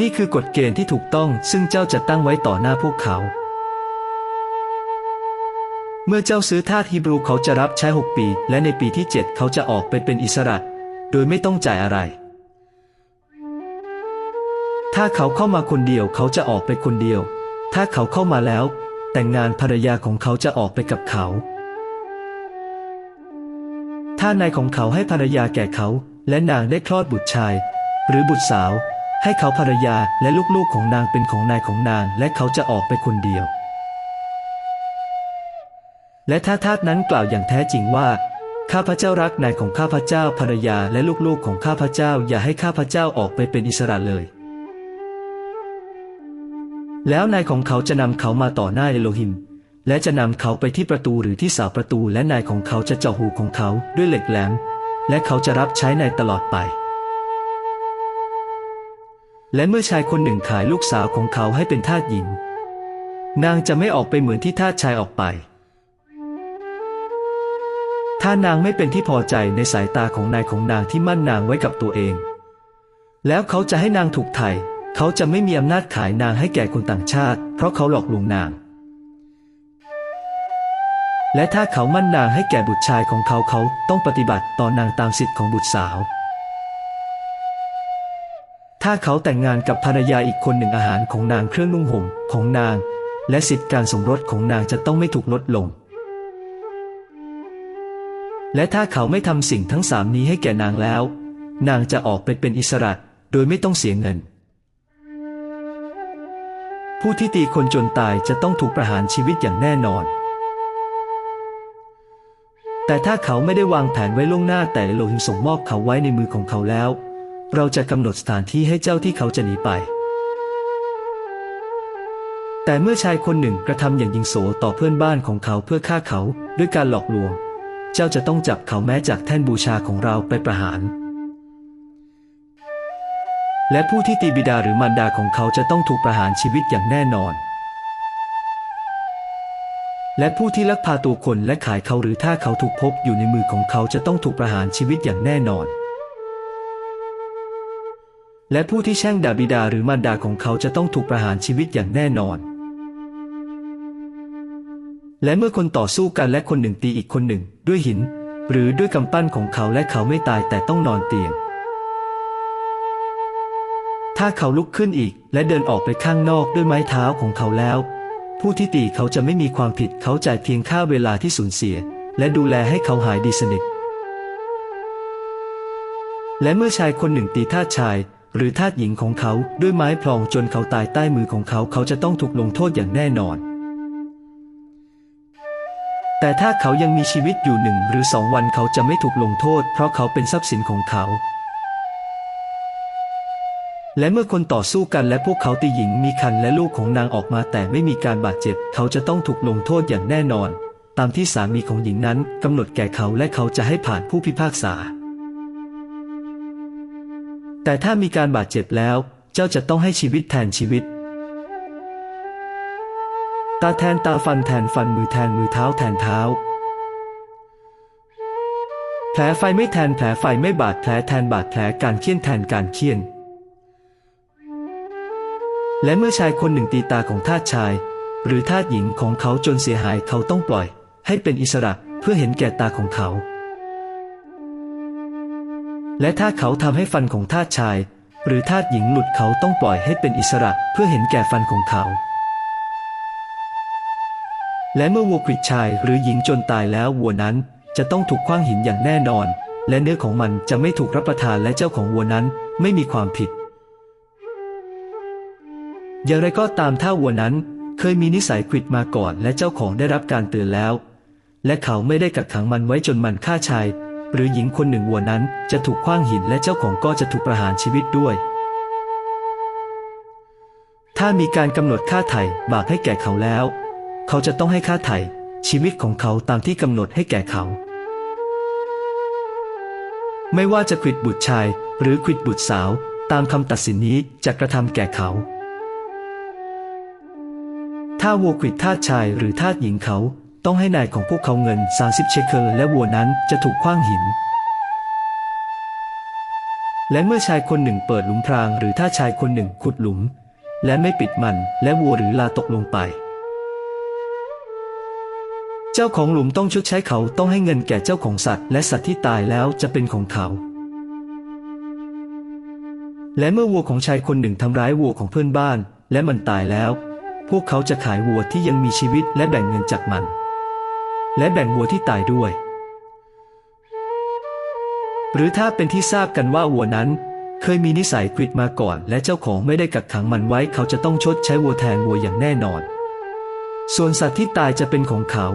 นี่คือกฎเกณฑ์ที่ถูกต้องซึ่งเจ้าจะตั้งไว้ต่อหน้าพวกเขา เมื่อเจ้าซื้อทาสฮีบรูเขาจะรับใช้6ปี และในปีที่ 7 เขาจะออกไปเป็นอิสระ โดยไม่ต้องจ่ายอะไร ถ้าเขาเข้ามาคนเดียวเขาจะออกไปคนเดียว ถ้าเขาเข้ามาแล้ว แต่งงานภรรยาของเขาจะออกไปกับเขา ถ้านายของเขาให้ภรรยาแก่เขา และนางได้คลอดบุตรชาย หรือบุตรสาว ให้เขาภรรยาและลูกๆของนางเป็นของนายของนาง และเขาจะออกไปคนเดียว และถ้าทาสนั้นกล่าวอย่างแท้จริงว่าข้าพเจ้ารักนายของข้าพเจ้าภรรยาและลูกๆของข้าพเจ้า อย่าให้ข้าพเจ้าออกไปเป็นอิสระเลย แล้วนายของเขาจะนำเขามาต่อหน้าเอโลหิม และจะนำเขาไปที่ประตูหรือที่เสาประตู และนายของเขาจะเจาะหูของเขาด้วยเหล็กแหลมและเขาจะรับใช้นายตลอดไป และเมื่อชายคนหนึ่งขายลูกสาวของเขาให้เป็นทาสหญิง นางจะไม่ออกไปเหมือนที่ทาสชายออกไป ถ้านางไม่เป็นที่พอใจในสายตาของนายของนางที่มั่นนางไว้กับตัวเอง แล้วเขาจะให้นางถูกไถ่เขาจะไม่มีอำนาจขายนางให้แก่คนต่างชาติ เพราะเขาหลอกลวงนาง และถ้าเขามั่นนางให้แก่บุตรชายของเขาเขาต้องปฏิบัติต่อนางตามสิทธิ์ของบุตรสาว ถ้าเขาแต่งงานกับภรรยาอีกคนหนึ่งอาหารของนางเครื่องนุ่งห่มของนาง และสิทธิการสมรสของนางจะต้องไม่ถูกลดลง และถ้าเขาไม่ทำสิ่งทั้งสามนี้ให้แก่นางแล้ว นางจะออกไปเป็นอิสระโดยไม่ต้องเสียเงิน ผู้ที่ตีคนจนตายจะต้องถูกประหารชีวิตอย่างแน่นอน แต่ถ้าเขาไม่ได้วางแผนไว้ล่วงหน้าแต่โลหิมส่งมอบเขาไว้ในมือของเขาแล้ว เราจะกำหนดสถานที่ให้เจ้าที่เขาจะหนีไป แต่เมื่อชายคนหนึ่งกระทำอย่างยิงโสต่อเพื่อนบ้านของเขาเพื่อฆ่าเขาด้วยการหลอกลวง เจ้าจะต้องจับเขาแม้จากแท่นบูชาของเราไปประหาร และผู้ที่ตีบิดาหรือมารดาของเขาจะต้องถูกประหารชีวิตอย่างแน่นอน และผู้ที่ลักพาตัวคนและขายเขาหรือถ้าเขาถูกพบอยู่ในมือของเขาจะต้องถูกประหารชีวิตอย่างแน่นอน และผู้ที่แช่งด่าบิดาหรือมารดาของเขาจะต้องถูกประหารชีวิตอย่างแน่นอน และเมื่อคนต่อสู้กันและคนหนึ่งตีอีกคนหนึ่ง ด้วยหิน หรือด้วยกำปั้นของเขาและเขาไม่ตายแต่ต้องนอนเตียง ถ้าเขาลุกขึ้นอีกและเดินออกไปข้างนอกด้วยไม้เท้าของเขาแล้ว ผู้ที่ตีเขาจะไม่มีความผิดเขาจ่ายเพียงค่าเวลาที่สูญเสีย และดูแลให้เขาหายดีสนิทและเมื่อชายคนหนึ่งตีท่าชาย หรือทาสหญิงของเขาด้วยไม้พลองจนเขาตายใต้มือของเขาเขาจะต้องถูกลงโทษอย่างแน่นอน แต่ถ้าเขายังมีชีวิตอยู่หนึ่งหรือสองวันเขาจะไม่ถูกลงโทษ เพราะเขาเป็นทรัพย์สินของเขา และเมื่อคนต่อสู้กันและพวกเขาตีหญิงมีคันและลูกของนางออกมาแต่ไม่มีการบาดเจ็บ เขาจะต้องถูกลงโทษอย่างแน่นอน ตามที่สามีของหญิงนั้นกำหนดแก่เขาและเขาจะให้ผ่านผู้พิพากษา แต่ถ้ามีการบาดเจ็บแล้ว เจ้าจะต้องให้ชีวิตแทนชีวิต ตาแทนตาฟันแทนฟันมือแทนมือเท้าแทนเท้า แผลไฟไม่แทนแผลไฟไม่บาดแผลแทนบาดแผลการเคี่ยนแทนการเคี่ยน และเมื่อชายคนหนึ่งตีตาของทาสชาย หรือทาสหญิงของเขาจนเสียหายเขาต้องปล่อย ให้เป็นอิสระเพื่อเห็นแก่ตาของเขา และถ้าเขาทำให้ฟันของทาสชาย หรือทาสหญิงหลุดเขาต้องปล่อยให้เป็นอิสระเพื่อเห็นแก่ฟันของเขา และเมื่อวัวควิดชายหรือหญิงจนตายแล้ววัวนั้นจะต้องถูกขว้างหินอย่างแน่นอน และเนื้อของมันจะไม่ถูกรับประทานและเจ้าของวัวนั้นไม่มีความผิด อย่างไรก็ตามถ้าวัวนั้นเคยมีนิสัยควิดมาก่อน และเจ้าของได้รับการเตือนแล้ว และเขาไม่ได้กักขังมันไว้จนมันฆ่าชาย หรือหญิงคนหนึ่งวัวนั้นจะถูกขว้างหินและเจ้าของก็จะถูกประหารชีวิตด้วย ถ้ามีการกำหนดค่าไถ่บาปให้แก่เขาแล้ว เขาจะต้องให้ค่าไถ่ชีวิตของเขาตามที่กำหนดให้แก่เขา ไม่ว่าจะควิดบุตรชายหรือควิดบุตรสาว ตามคำตัดสินนี้จะกระทำแก่เขาถ้าวัวควิดทาสชายหรือทาสหญิงเขา ต้องให้นายของพวกเขาเงิน 30 เชคเคิลและวัวนั้นจะถูกขว้างหิน และเมื่อชายคนหนึ่งเปิดหลุมพรางหรือถ้าชายคนหนึ่งขุดหลุม และไม่ปิดมันและวัวหรือลาตกลงไปเจ้าของหลุมต้องชดใช้เขาต้องให้เงินแก่เจ้าของสัตว์ และสัตว์ที่ตายแล้วจะเป็นของเขา และเมื่อวัวของชายคนหนึ่งทำร้ายวัวของเพื่อนบ้าน และมันตายแล้ว พวกเขาจะขายวัวที่ยังมีชีวิตและแบ่งเงินจากมัน และแบ่งวัวที่ตายด้วย หรือถ้าเป็นที่ทราบกันว่าวัวนั้น เคยมีนิสัยกริดมาก่อน และเจ้าของไม่ได้กักขังมันไว้เขาจะต้องชดใช้วัวแทนวัวอย่างแน่นอน ส่วนสัตว์ที่ตายจะเป็นของเขา